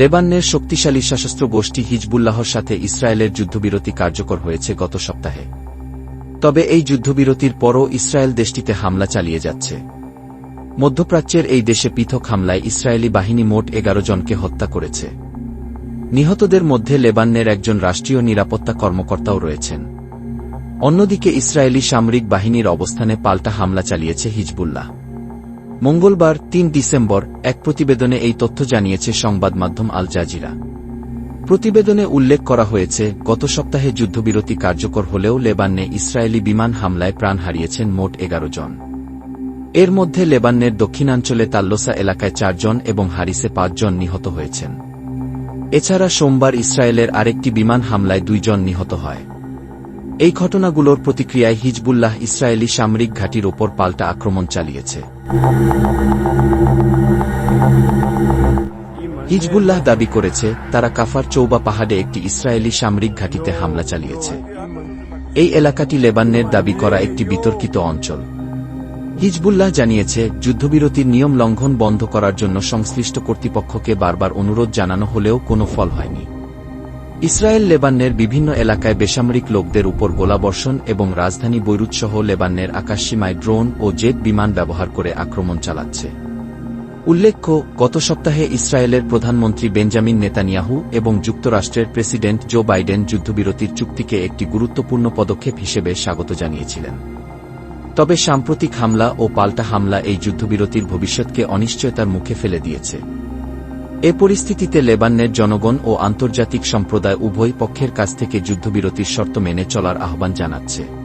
লেবাননের শক্তিশালী সশস্ত্র গোষ্ঠী হিজবুল্লাহর সাথে ইসরায়েলের যুদ্ধবিরতি কার্যকর হয়েছে গত সপ্তাহে। তবে এই যুদ্ধবিরতির পরও ইসরায়েল দেশটিতে হামলা চালিয়ে যাচ্ছে। মধ্যপ্রাচ্যের এই দেশে পৃথক হামলায় ইসরায়েলি বাহিনী মোট এগারো জনকে হত্যা করেছে। নিহতদের মধ্যে লেবাননের একজন রাষ্ট্রীয় নিরাপত্তা কর্মকর্তাও রয়েছেন। অন্যদিকে ইসরায়েলি সামরিক বাহিনীর অবস্থানে পাল্টা হামলা চালিয়েছে হিজবুল্লাহ। মঙ্গলবার, তিন ডিসেম্বর, এক প্রতিবেদনে এই তথ্য জানিয়েছে সংবাদ মাধ্যম আল জাজিরা। প্রতিবেদনে উল্লেখ করা হয়েছে, গত সপ্তাহে যুদ্ধবিরতি কার্যকর হলেও লেবাননে ইসরায়েলি বিমান হামলায় প্রাণ হারিয়েছেন মোট এগারো জন। এর মধ্যে লেবাননের দক্ষিণাঞ্চলে তাল্লোসা এলাকায় চারজন এবং হারিসে পাঁচজন নিহত হয়েছেন। এছাড়া সোমবার ইসরায়েলের আরেকটি বিমান হামলায় দুইজন নিহত হয়। এই ঘটনাগুলোর প্রতিক্রিয়ায় হিজবুল্লাহ ইসরায়েলি সামরিক ঘাঁটির ওপর পাল্টা আক্রমণ চালিয়েছে। হিজবুল্লাহ দাবি করেছে, তারা কাফার চৌবা পাহাড়ে একটি ইসরায়েলি সামরিক ঘাঁটিতে হামলা চালিয়েছে। এই এলাকাটি লেবাননের দাবি করা একটি বিতর্কিত অঞ্চল। হিজবুল্লাহ জানিয়েছে, যুদ্ধবিরতির নিয়ম লঙ্ঘন বন্ধ করার জন্য সংশ্লিষ্ট কর্তৃপক্ষকে বারবার অনুরোধ জানানো হলেও কোনো ফল হয়নি। ইসরায়েল লেবাননের বিভিন্ন এলাকায় বেসামরিক লোকদের উপর গোলাবর্ষণ এবং রাজধানী বৈরুৎসহ লেবাননের আকাশসীমায় ড্রোন ও জেট বিমান ব্যবহার করে আক্রমণ চালাচ্ছে। উল্লেখ্য, গত সপ্তাহে ইসরায়েলের প্রধানমন্ত্রী বেঞ্জামিন নেতানিয়াহু এবং যুক্তরাষ্ট্রের প্রেসিডেন্ট জো বাইডেন যুদ্ধবিরতির চুক্তিকে একটি গুরুত্বপূর্ণ পদক্ষেপ হিসেবে স্বাগত জানিয়েছিলেন। তবে সাম্প্রতিক হামলা ও পাল্টা হামলা এই যুদ্ধবিরতির ভবিষ্যৎকে অনিশ্চয়তার মুখে ফেলে দিয়েছে। এ পরিস্থিতিতে লেবাননের জনগণ ও আন্তর্জাতিক সম্প্রদায় উভয় পক্ষের কাছ থেকে যুদ্ধবিরতির শর্ত মেনে চলার আহ্বান জানাচ্ছে।